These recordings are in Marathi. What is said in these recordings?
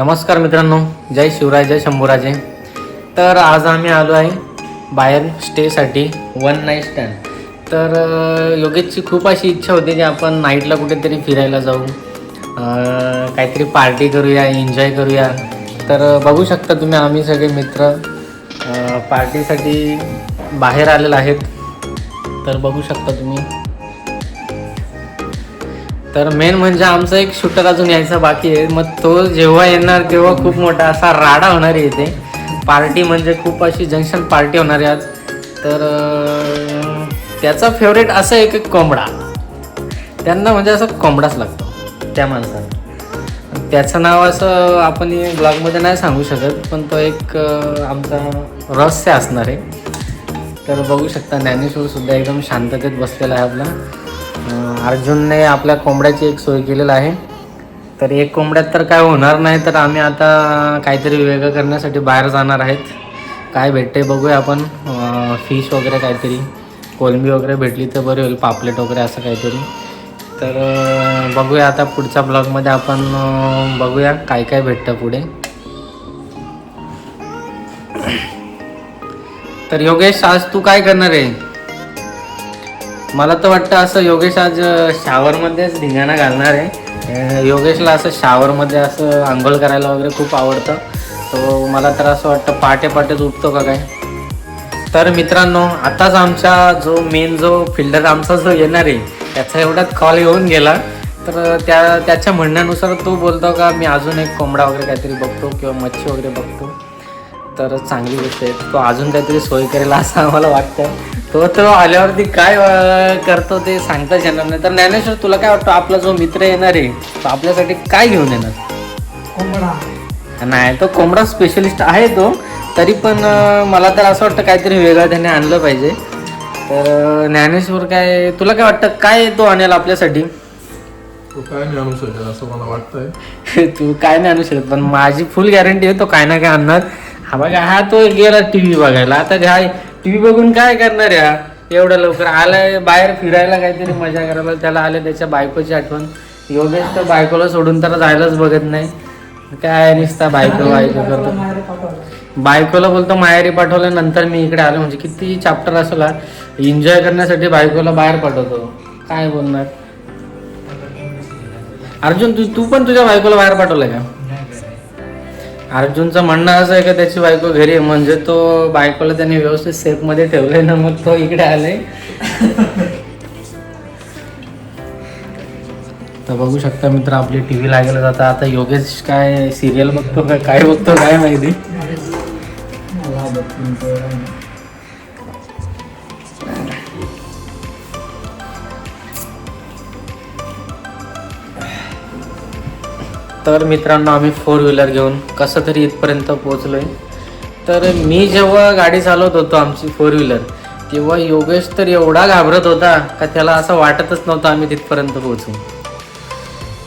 नमस्कार मित्रांनो जय शिवराय जय शंभूराजे. तर आज आम्ही आलो आहे बाहेर स्टेसाठी वन नाईट स्टँड. तर योगेशची खूप अशी इच्छा होती की आपण नाईटला कुठेतरी फिरायला जाऊ. काहीतरी पार्टी करूया एन्जॉय करूया. तर बघू शकता तुम्ही आम्ही सगळे मित्र पार्टीसाठी बाहेर आलेलो आहेत. तर बघू शकता तुम्ही. तर मेन म्हणजे आमचा एक शूटर अजून यायचा बाकी आहे. मग तो जेव्हा येणार तेव्हा खूप मोठा असा राडा होणार आहे इथे. पार्टी म्हणजे खूप अशी जंक्शन पार्टी होणार आहे आज तर त्याचा फेवरेट असं एक एक कोंबडा. त्यांना म्हणजे असं कोंबडाच लागतो. त्या माणसाला. त्याचं नाव असं आपण ब्लॉगमध्ये नाही सांगू शकत पण तो एक आमचा रहस्य असणार आहे. तर बघू शकता ज्ञानेश्वर सुद्धा एकदम शांततेत बसलेला आहे आपला. अर्जुनने आपल्या कोंबड्याची एक सोय केलेला आहे. तर एक कोंबड्यात तर काय होणार नाही तर आम्ही आता काहीतरी वेगळं करण्यासाठी बाहेर जाणार आहेत. काय भेटते बघूया आपण. फिश वगैरे काहीतरी कोलंबी वगैरे भेटली तर बरी होईल पापलेट वगैरे असं काहीतरी. तर बघूया आता पुढच्या ब्लॉगमध्ये आपण बघूया काय काय भेटतं पुढे. तर योगेश आज तू काय करणार आहे? मला तर वाटतं असं योगेश आज शावरमध्येच धिंगाणा घालणार आहे. योगेशला असं शावरमध्ये असं आंघोळ करायला वगैरे खूप आवडतं. तो मला तर असं वाटतं पहाटे पहाटेच उठतो का काय? तर मित्रांनो आताच आमचा जो मेन जो फिल्डर आमचा जो येणार आहे त्याचा एवढाच कॉल येऊन गेला. तर त्या त्याच्या म्हणण्यानुसार तो बोलतो का मी अजून एक कोंबडा वगैरे काहीतरी बघतो किंवा मच्छी वगैरे बघतो. तर चांगली गोष्ट आहे. तो अजून काहीतरी सोय करेल असं आम्हाला वाटतं तो तो आल्यावरती काय करतो ते सांगताच येणार नाही. तर ज्ञानेश्वर तुला काय वाटतं? आपला जो मित्र येणार आहे तो आपल्यासाठी काय घेऊन येणार? कोंबडा. नाही तो कोंबडा स्पेशलिस्ट आहे तो. तरी पण मला तर असं वाटतं काहीतरी वेगळं त्याने आणलं पाहिजे. तर ज्ञानेश्वर काय तुला काय वाटतं? काय तो आणेल आपल्यासाठी? तो काय नाही आणू शकेल असं मला वाटतंय. तू काय नाही आणू शकत पण माझी फुल गॅरंटी आहे तो काय ना काय आणणार. हा बघा हा तो गेला टी व्ही बघायला. आता हा टी व्ही बघून काय करणार या एवढं लवकर आलाय बाहेर फिरायला काहीतरी मजा करायला त्याला आले त्याच्या बायकोची आठवण. योगेश तर बायकोला सोडून तर जायलाच बघत नाही. काय निसता बायको बायको करतो. बायकोला बोलतो माहेरी पाठवलं नंतर मी इकडे आलो. म्हणजे किती चॅप्टर असला एन्जॉय करण्यासाठी बायकोला बाहेर पाठवतो. काय बोलणार? अर्जुन तू तू पण तुझ्या बायकोला बाहेर पाठवलंय का? अर्जुनचं म्हणणं असं आहे का त्याची बायको घरी आहे म्हणजे तो बायकोला त्याने व्यवस्थित सेफमध्ये ठेवलंय ना मग तो इकडे आलाय. तर बघू शकता मित्र आपली टी व्ही लागेल जाता आता योगेश काय सिरियल बघतो का काय बघतो काय माहिती? तर मित्रांनो आम्ही फोर व्हीलर घेऊन कसं तरी इथपर्यंत पोहोचलोय. तर मी जेव्हा गाडी चालवत होतो आमची फोर व्हीलर तेव्हा योगेश तर एवढा घाबरत होता का त्याला असं वाटतच नव्हतं आम्ही तिथपर्यंत पोहोचू.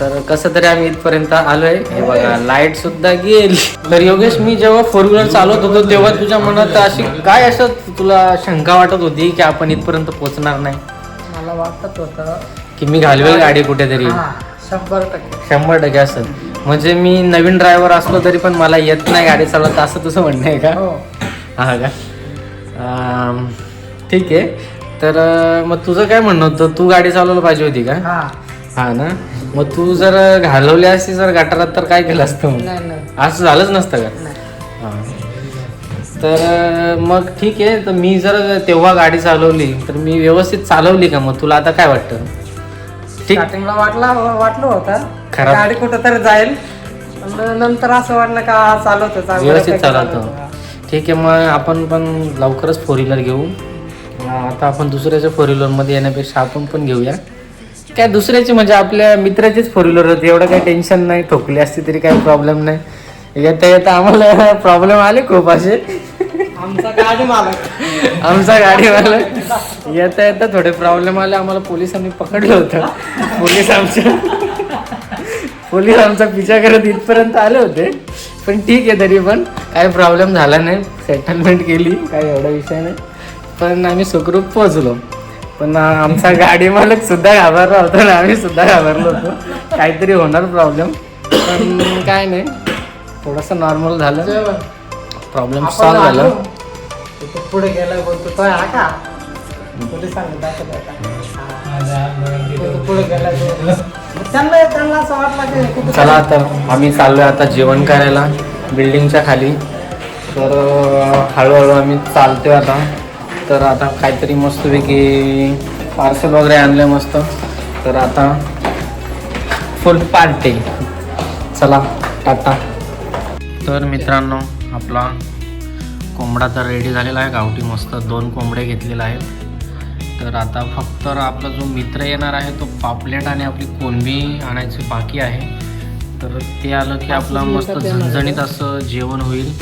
तर कसं तरी आम्ही इथपर्यंत आलोय. हे बघा लाइट सुद्धा गेली. तर योगेश मी जेव्हा फोर व्हीलर चालवत होतो तेव्हा तुझ्या मनात अशी काय असं तुला शंका वाटत होती की आपण इथपर्यंत पोहोचणार नाही? मला वाटत होतं की मी घालवेल गाडी कुठेतरी? शंभर टक्के. शंभर टक्के असं. म्हणजे मी नवीन ड्रायव्हर असलो तरी पण मला येत नाही गाडी चालवता असं तुझं म्हणणं आहे का? हो. हा का? अं, ठीक आहे. तर मग तुझं काय म्हणणं होतं? तू गाडी चालवलं पाहिजे होती का? हा. हा ना? मग तू जर घालवली असती जर गटारात तर काय केलं असतं मग? नाही नाही. असं झालंच नसतं का? नाही. हा. तर मग ठीक आहे. तर मी जर तेव्हा गाडी चालवली तर मी व्यवस्थित चालवली का मग? तुला आता काय वाटतं? स्टार्टिंगला वाटला वाटलं होतं. खराब. गाडी कुठं तरी जाईल. पण नंतर असं वाटलं का चालवतो व्यवस्थित चालवतो चालवतो. ठीक आहे मग आपण पण लवकरच फोर व्हीलर घेऊ. अं, आता आपण दुसऱ्याच्या फोर व्हीलरमध्ये येण्यापेक्षा आपण पण घेऊया. काय दुसऱ्याची म्हणजे आपल्या मित्राचीच फोर व्हीलर होती. एवढं काही टेन्शन नाही ठोकली असती तरी काही प्रॉब्लेम नाही. येता येता आम्हाला प्रॉब्लेम आले खूप असे. आमचा गाडी मालक. आमचा गाडीवाला येता येता थोडे प्रॉब्लेम आले आम्हाला पोलिसांनी पकडलं होतं. पोलीस आमच्या पोलीस आमचा पिछा करत इथपर्यंत आले होते. पण ठीक आहे तरी पण काही प्रॉब्लेम झाला नाही. सेटलमेंट केली काही एवढा विषय नाही. पण आम्ही सुखरूप पोहोचलो. पण आमचा गाडी मालक सुद्धा घाबरला होता आणि आम्ही सुद्धा घाबरलो होतो. काहीतरी होणार प्रॉब्लेम पण काय नाही. थोडंसं नॉर्मल झालं. Problem solve. झालं. पुढे गेला बोलतो तो हा का? पोलीस सांगत दाखवत होता. तो पुढे गेला तो. मग त्यांना त्यांना असं वाटलं की कुठं चला तर आम्ही चाललोय आता जेवण करायला बिल्डिंगच्या खाली. तर हळूहळू आम्ही चालतोय आता. तर आता काहीतरी मस्तपैकी पार्सल वगैरे आणलं मस्त. तर आता फुल पार्टी चला टाटा. तर मित्रांनो आपला कोंबडा तर रेडी झालेला आहे गावठी मस्त दोन कोंबडे घेतलेले आहेत. तर आता फक्त आपला जो मित्र येणार आहे तो पापलेट आणि आपली कोणबी आणायची बाकी आहे. तर ते आलं की आपलं मस्त झणझणीत असं जेवण होईल.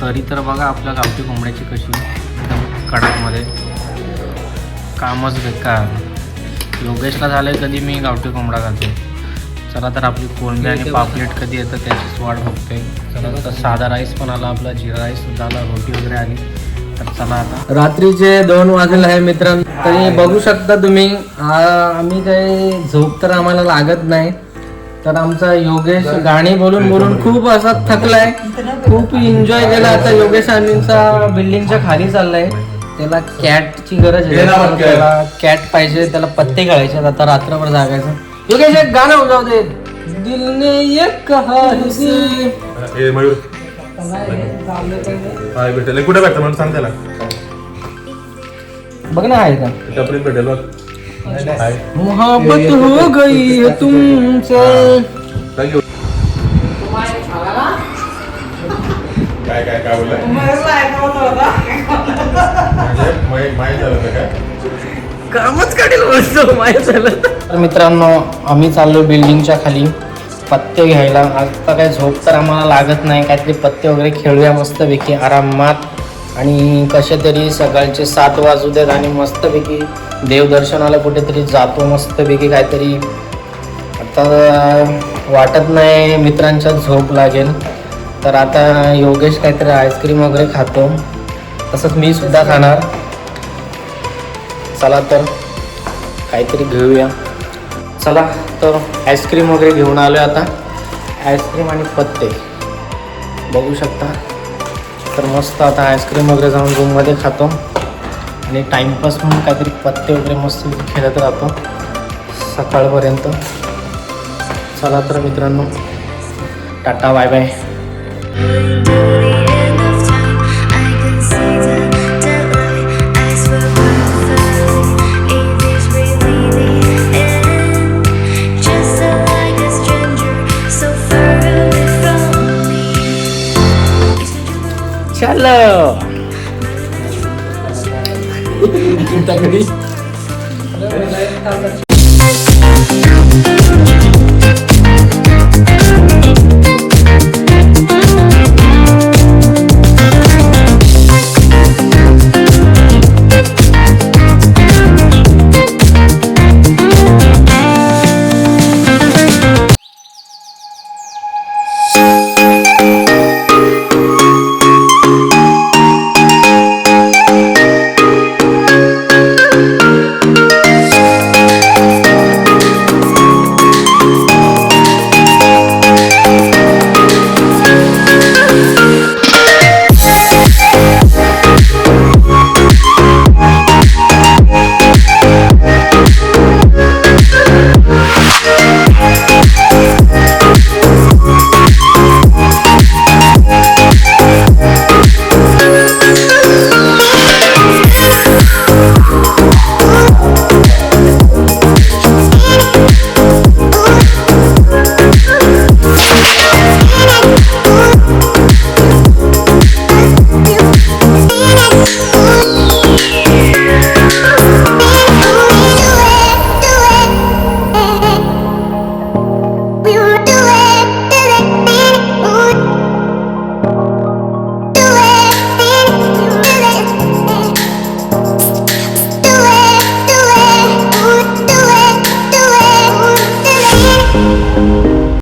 तरी तर बघा आपल्या गावठी कोंबड्याची कशी एकदम कडकमध्ये कामच बेकार. योगेशला झालं कधी मी गावठी कोंबडा खातो चला तर आपली कोणबी आणि पापलेट कधी येतं त्याचीच वाट बघतोय. चला तर साधा राईस पण आला आपला जिरा राईस सुद्धा आला रोटी वगैरे आली. तर चला आता. रात्रीचे दोन वाजले आहे मित्रांनो तरी बघू शकता तुम्ही. आ- आम्ही काही झोप तर आम्हाला लागत नाही. तर आमचा योगेश गाणी बोलून बोलून खूप असा थकलाय. खूप एन्जॉय केला आता योगेश आम्हीचा बिल्डिंगच्या खाली चाललाय. त्याला कॅटची गरज आहे? त्याला कॅट पाहिजे त्याला पत्ते खेळायचे आता रात्रभर जागायचं. योगेश एक गाणं होऊ जाऊ दे. दिल ने एक कहानी सी. ए मयूर. काय भेटेल. कुठे भेटतं म्हणून सांग त्याला. बघ ना आहे का? टपरीत भेटेल बघ. हाय. मोहब्बत हो गई है तुमसे. काय घेऊ काय काय काय. म्हणजे माहीत झालं काय? कामच काढेल बोलतो माहीत झालं. तर मित्रांनो आम्ही चाललो बिल्डिंगच्या खाली. पत्ते घ्यायला. आता काय झोप तर आम्हाला लागत नाही. काहीतरी पत्ते वगैरे खेळूया मस्तपैकी. आरामात. आणि कसे तरी सकाळचे सात वाजू देत आणि मस्तपैकी देवदर्शनाला कुठेतरी जातो मस्तपैकी काहीतरी. आता वाटत नाही मित्रांच्या झोप लागेल. तर आता योगेश काहीतरी आईस्क्रीम वगैरे खातो. तसंच मी सुद्धा खाणार. चला तर काहीतरी घेऊया. चला तर आईस्क्रीम वगैरे घेऊन आलो आता. आईस्क्रीम आणि पत्ते. बघू शकता. तर मस्त आता आईस्क्रीम वगैरे जाऊन रूममध्ये खातो. आणि टाईमपास म्हणून काहीतरी पत्ते वगैरे मस्त खेळत राहतो. सकाळपर्यंत. चला तर मित्रांनो tata bye bye lo. Kita